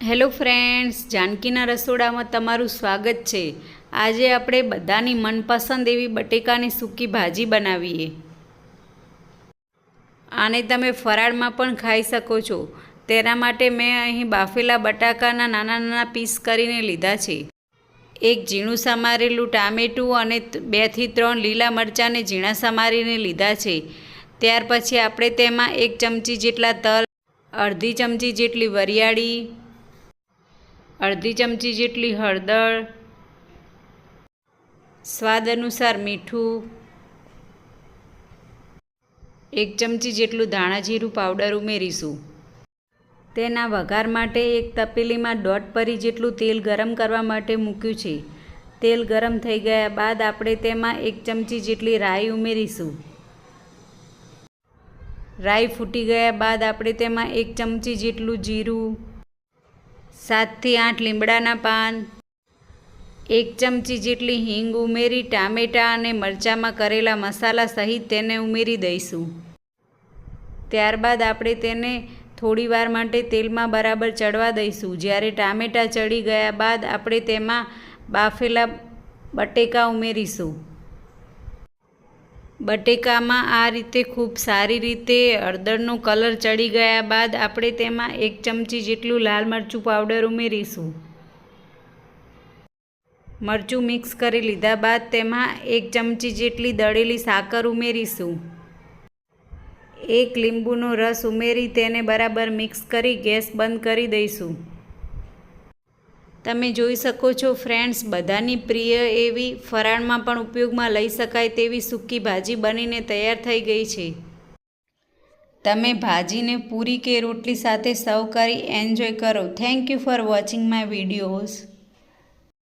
Hello friends, જાનકીના રસોડામાં તમારું સ્વાગત છે. આજે આપણે બધાની મનપસંદ એવી બટેકાની સૂકી ભાજી બનાવીએ. આને તમે ફરાળમાં પણ ખાઈ શકો છો. તેના માટે મેં અહીં બાફેલા બટાકાના નાના નાના પીસ કરીને લીધા છે. એક ઝીણું સમારેલું ટામેટું અને બેથી ત્રણ લીલા મરચાંને ઝીણા સમારીને લીધા છે. ત્યાર પછી આપણે તેમાં એક ચમચી જેટલા તલ, અડધી ચમચી જેટલી વરિયાળી અડધી ચમચી જેટલી હળદર. સ્વાદ અનુસાર મીઠું. એક ચમચી જેટલું ધાણાજીરું પાવડર ઉમેરીશું. તેના વઘાર માટે એક તપેલીમાં દોઢ પરી જેટલું તેલ ગરમ કરવા માટે મૂક્યું છે. તેલ ગરમ થઈ ગયા બાદ આપણે તેમાં એક ચમચી જેટલી રાઈ ઉમેરીશું. રાઈ ફૂટી ગયા બાદ આપણે તેમાં એક ચમચી જેટલું જીરું સાતથી આઠ લીમડાના પાન, એક ચમચી જેટલી હિંગ ઉમેરી, ટામેટાં અને મરચાંમાં કરેલા મસાલા સહિત તેને ઉમેરી દઈશું. ત્યારબાદ આપણે તેને થોડી વાર માટે તેલમાં બરાબર ચડવા દઈશું. જ્યારે ટામેટાં ચડી ગયા બાદ આપણે તેમાં બાફેલા બટેકા ઉમેરીશું. બટેકામાં આ રીતે ખૂબ સારી રીતે હળદરનો કલર ચડી ગયા બાદ આપણે તેમાં એક ચમચી જેટલું લાલ મરચું પાવડર ઉમેરીશું. મરચું મિક્સ કરી લીધા બાદ તેમાં એક ચમચી જેટલી દળેલી સાકર ઉમેરીશું. એક લીંબુનો રસ ઉમેરી તેને બરાબર મિક્સ કરી ગેસ બંધ કરી દઈશું. તમે જોઈ શકો છો ફ્રેન્ડ્સ બધાની પ્રિય એવી ફરાળમાં પણ ઉપયોગમાં લઈ શકાય તેવી સૂકી ભાજી બનીને તૈયાર થઈ ગઈ છે. તમે ભાજીને પૂરી કે રોટલી સાથે સર્વ કરી એન્જોય કરો. Thank you for watching my videos